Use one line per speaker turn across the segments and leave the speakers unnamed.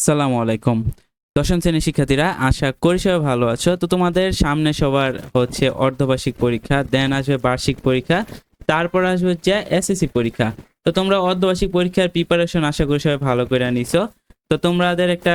আসসালামু আলাইকুম। দশম শ্রেণির শিক্ষার্থীরা, আশা করি সবাই ভালো আছো। তো তোমাদের সামনে সবার হচ্ছে অর্ধবার্ষিক পরীক্ষা দেন আসবে বার্ষিক পরীক্ষা, তারপর আসবে হচ্ছে এসএসসি পরীক্ষা। তো তোমরা অর্ধবার্ষিক পরীক্ষার প্রিপারেশন আশা করি সবাই ভালো করে নিছো। তো তোমাদের একটা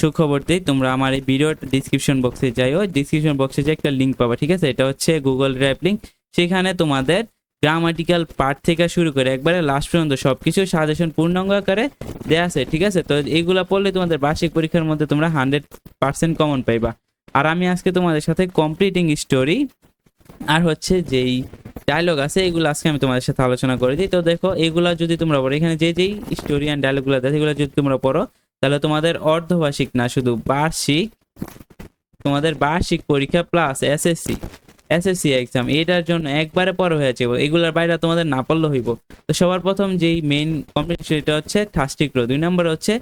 সুখবর দিই, তোমরা আমার এই ভিডিওর ডিসক্রিপশন বক্সে যাইও। ডিসক্রিপশন বক্সে যে একটা লিঙ্ক পাবা, ঠিক আছে? এটা হচ্ছে গুগল ড্রাইভ লিঙ্ক সেখানে তোমাদের গ্রামাটিক্যাল পার্ট থেকে শুরু করে একবারে লাস্ট পর্যন্ত সবকিছু সাজেশন পূর্ণাঙ্গ আকারে দেয়া আছে, ঠিক আছে? তো এইগুলা পড়লে তোমাদের বার্ষিক পরীক্ষার মধ্যে তোমরা হান্ড্রেড পার্সেন্ট কমন পাইবা। আর আমি আজকে তোমাদের সাথে কমপ্লিটিং স্টোরি আর হচ্ছে যেই ডায়লগ আছে, এগুলো আজকে আমি তোমাদের সাথে আলোচনা করে দিই। তো দেখো, এগুলা যদি তোমরা পড়ো, এখানে যে যেই স্টোরি অ্যান্ড ডায়লগুলো আছে এগুলো যদি তোমরা পড়ো, তাহলে তোমাদের অর্ধবার্ষিক না, শুধু বার্ষিক, তোমাদের বার্ষিক পরীক্ষা প্লাস এসএসসি এসএসসি এক্সাম এটার জন্য একবারে পর হয়ে যাবে এগুলোর বাইরে তোমাদের না পড়লে হইব। তো সবার প্রথম যেই মেইন কম্পিটিশন এটা হচ্ছে থাস্টিক রো দুই নম্বর হচ্ছে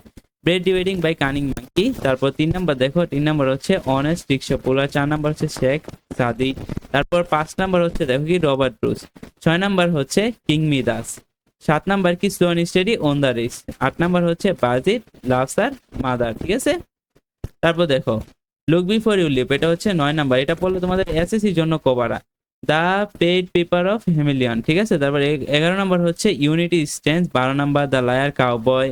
bread dividing by cunning monkey তারপর তিন নম্বর দেখো, তিন নম্বর হচ্ছে অনেস্ট রিক্সা পোলার চার নম্বর হচ্ছে শেখ সাদি তারপর পাঁচ নম্বর হচ্ছে দেখো কি রবার্ট ব্রুস ছয় নম্বর হচ্ছে কিংমি দাস সাত নম্বর কি slow and steady on the race আট নম্বর হচ্ছে বাজিত লাভসার মাদার ঠিক আছে? তারপর দেখো লুক বিফোর ইউ লিপ এটা হচ্ছে নয় নাম্বার। এটা পড়লে তোমাদের এসএসসির জন্য কভারা the pied piper of Hamelin ঠিক আছে? তারপর এগারো নম্বর হচ্ছে ইউনিটি স্ট্রেন্থ বারো number the liar cowboy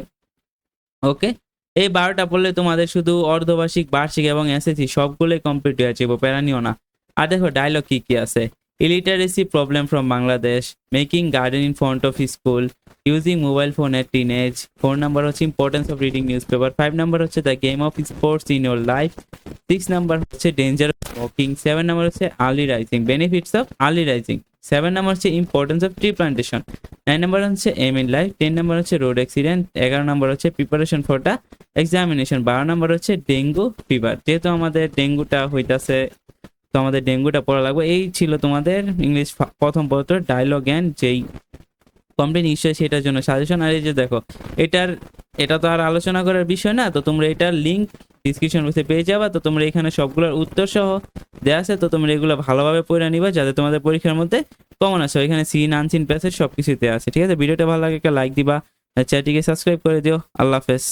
okay এই বারোটা পড়লে তোমাদের শুধু অর্ধবার্ষিক, বার্ষিক এবং এসএসসি সবগুলোই কমপ্লিট হয়ে যাবে, প্যারা নিও না। আর দেখো ডায়লগ কি কি আছে। Illiteracy problem from Bangladesh making garden in front of school using mobile phone at teenage four number হচ্ছে importance of reading newspaper five number হচ্ছে the game of sports in your life six number হচ্ছে danger of smoking seven number হচ্ছে early rising benefits of early rising seven number হচ্ছে importance of tree plantation nine number হচ্ছে aim in life ten number হচ্ছে road accident এগারো number হচ্ছে preparation for the examination বারো number হচ্ছে dengue fever যেহেতু আমাদের ডেঙ্গুটা হইতাছে তো আমাদের ডেঙ্গুটা পড়া লাগবে। এই ছিল তোমাদের ইংলিশ প্রথম পত্র ডায়লগ অ্যান্ড যেই কমপ্লেন নিশ্চয়ই সেটার জন্য সাজেশন আর এই যে দেখো, এটার, এটা তো আর আলোচনা করার বিষয় না, তো তোমরা এটার লিঙ্ক ডিসক্রিপশন বক্সে পেয়ে যাবা। তো তোমরা এখানে সবগুলোর উত্তর সহ দেওয়া আছে, তো তোমরা এগুলো ভালোভাবে পড়ে নিবা যাতে তোমাদের পরীক্ষার মধ্যে কমন আসে। এখানে সিন আনসিন প্যাসেজ সব কিছুতে আছে। ঠিক আছে? ভিডিওটা ভালো লাগে একটা লাইক দিবা চ্যাটিকে সাবস্ক্রাইব করে দিও। আল্লাহ হাফেজ।